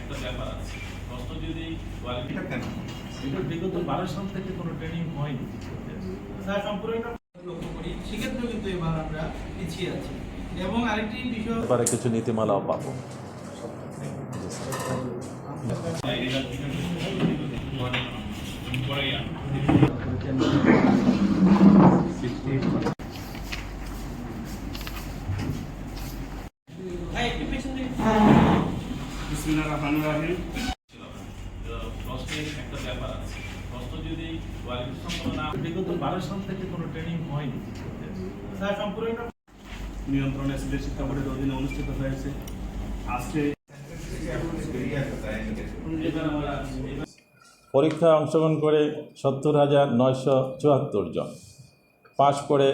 একটা ব্যাপার আছে। কষ্ট যদি কোয়ালিটি কেন? এটা বিগত বারো সাল থেকে কোনো ট্রেনিং হয়নি। স্যার সম্পূর্ণ লক্ষ্য করি। সেক্ষেত্রেও কিন্তু এবার আমরা পিছিয়ে আছি। এবং আরেকটি বিষয় ব্যাপারে কিছু নীতিমালাও পাবো। ভাই একটু সিলেট শিক্ষা বোর্ডের অধীনে অনুষ্ঠিত হয়েছে। আজকে পরীক্ষায় অংশগ্রহণ করে সত্তর হাজার নয়শো চুয়াত্তর জন। পাশ করে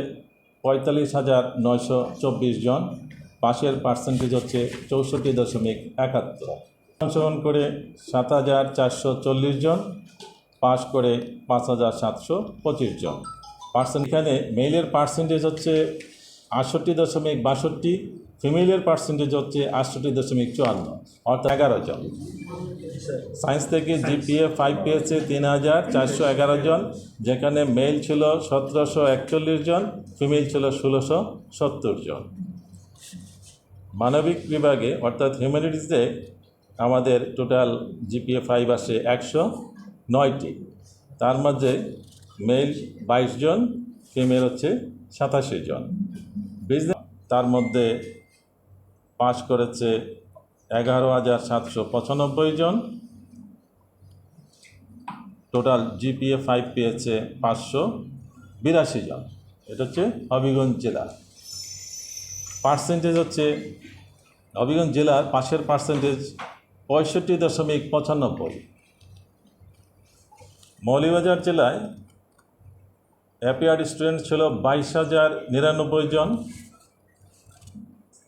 পঁয়তাল্লিশ হাজার নয়শো চব্বিশ জন। পাশের পার্সেন্টেজ হচ্ছে চৌষট্টি দশমিক একাত্তর। অংশগ্রহণ করে সাত হাজার চারশো চল্লিশ জন, পাশ করে পাঁচ হাজার সাতশো পঁচিশ জন। পার্সেন্ট এখানে মেইলের পার্সেন্টেজ হচ্ছে আটষট্টি দশমিক বাষট্টি ফিমেলের পার্সেন্টেজ হচ্ছে আটষট্টি দশমিক চুয়ান্ন, অর্থাৎ এগারো জন। সায়েন্স থেকে জিপিএ ফাইভ পেয়েছে তিন হাজার চারশো এগারো জন, যেখানে মেল ছিল সতেরোশো একচল্লিশ জন ফিমেল ছিল ষোলোশো সত্তর জন। মানবিক বিভাগে, অর্থাৎ হিউম্যানিটিসে আমাদের টোটাল জিপিএ ফাইভ আসে একশো নয়টি। তার মধ্যে মেল বাইশ জন ফিমেল হচ্ছে সাতাশি জন। বিজনেস তার মধ্যে পাশ করেছে এগারো হাজার সাতশো পঁচানব্বই জন। টোটাল জিপিএ ফাইভ পেয়েছে পাঁচশো বিরাশি জন। এটা হচ্ছে হবিগঞ্জ জেলা। পার্সেন্টেজ হচ্ছে হবিগঞ্জ জেলার পাশের পার্সেন্টেজ পঁয়ষট্টি দশমিক পঁচানব্বই। মৌলিবাজার জেলায় অ্যাপিয়ার স্টুডেন্ট ছিল বাইশ হাজার নিরানব্বই জন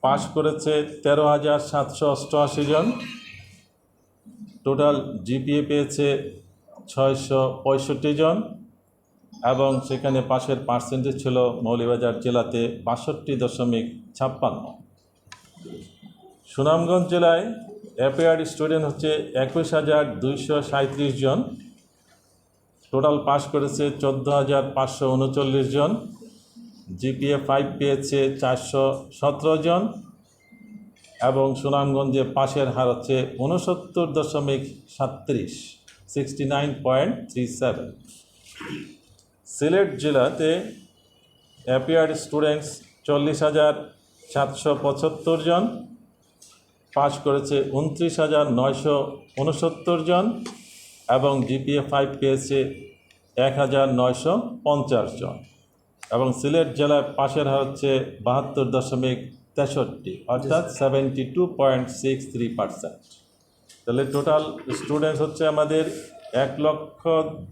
পাশ করেছে তেরো হাজার সাতশো অষ্টআশি জন। টোটাল জিপিএ পেয়েছে ছয়শো পঁয়ষট্টি জন। এবং সেখানে পাশের পার্সেন্টেজ ছিল মৌলিবাজার জেলাতে বাষট্টি দশমিক ছাপ্পান্ন। সুনামগঞ্জ জেলায় অ্যাপিয়ার স্টুডেন্ট হচ্ছে একুশ হাজার দুইশো সাঁত্রিশ জন। টোটাল পাস করেছে চোদ্দ হাজার পাঁচশো উনচল্লিশ জন। জিপিএ ফাইভ পেয়েছে চারশো সতেরো জন। এবং সুনামগঞ্জে পাশের হার হচ্ছে উনসত্তর দশমিক সাতত্রিশ sixty nine point three seven Sylhet জেলাতে অ্যাপিয়ার স্টুডেন্টস চল্লিশ হাজার সাতশো পঁচাত্তর জন পাস করেছে উনত্রিশ হাজার নয়শো উনসত্তর জন এবং জিপিএ ফাইভ পেয়েছে এক হাজার নয়শো পঞ্চাশ জন। এবং সিলেট জেলার পাশের হার হচ্ছে বাহাত্তর দশমিক তেষট্টি অর্থাৎ seventy two point six three percent তাহলে টোটাল স্টুডেন্টস হচ্ছে আমাদের এক লক্ষ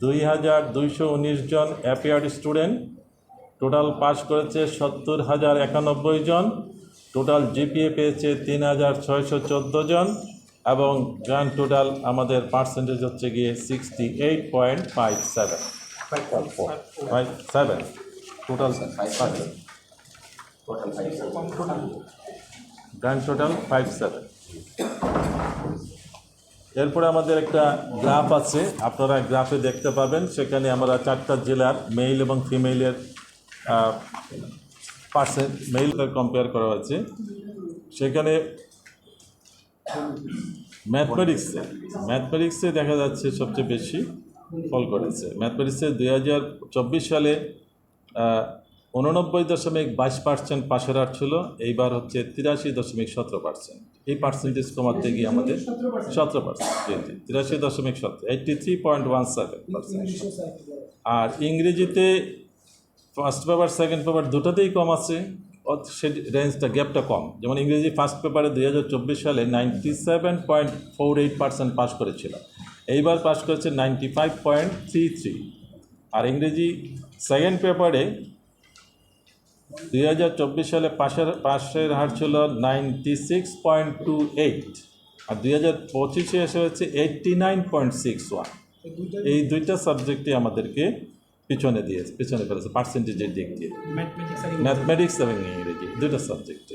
দুই হাজার দুইশো উনিশ জন অ্যাপিয়ার্ড স্টুডেন্ট। টোটাল পাস করেছে সত্তর হাজার একানব্বই জন। টোটাল জিপিএ পেয়েছে তিন হাজার ছয়শো চোদ্দ জন এবং গ্র্যান্ড টোটাল আমাদের পার্সেন্টেজ হচ্ছে গিয়ে sixty eight point five seven. Five seven. Total grand total five seven. এরপরে আমাদের একটা গ্রাফ আছে, আপনারা গ্রাফে দেখতে পাবেন। সেখানে আমরা চারটা জেলার মেল এবং ফিমেলের পার্সেন্ট মেল কম্পেয়ার করা হয়েছে। সেখানে ম্যাথমেটিক্সে ম্যাথমেটিক্সে দেখা যাচ্ছে সবচেয়ে বেশি ফল করেছে। ম্যাথমেটিক্সে দুই হাজার চব্বিশ সালে উননব্বই দশমিক বাইশ পার্সেন্ট পাশের হার ছিল, এইবার হচ্ছে তিরাশি দশমিক সতেরো পার্সেন্ট এই পার্সেন্টেজ কমাতে গিয়ে আমাদের সতেরো পার্সেন্ট তিরাশি দশমিক সতেরো eighty three point one seven percent আর ইংরেজিতে ফার্স্ট পেপার সেকেন্ড পেপার দুটাতেই কম আছে সে রেঞ্জটা গ্যাপটা কম। যেমন ইংরেজি ফার্স্ট পেপারে দুই হাজার চব্বিশ সালে ninety seven point four eight percent pass করেছিল, এইবার পাস করেছে ninety five point three three আর ইংরেজি সেকেন্ড পেপারে দুই হাজার চব্বিশ সালে পাশের পাশের হার ছিল ninety six point two eight আর দুই হাজার পঁচিশে এসে হচ্ছে eighty nine point six one এই দুইটা সাবজেক্টই আমাদেরকে পিছনে দিয়েছে পিছনে ফেলেছে পার্সেন্টেজের দিক দিয়ে। ম্যাথমেটিক্স এবং ইংরেজি দুটো সাবজেক্টে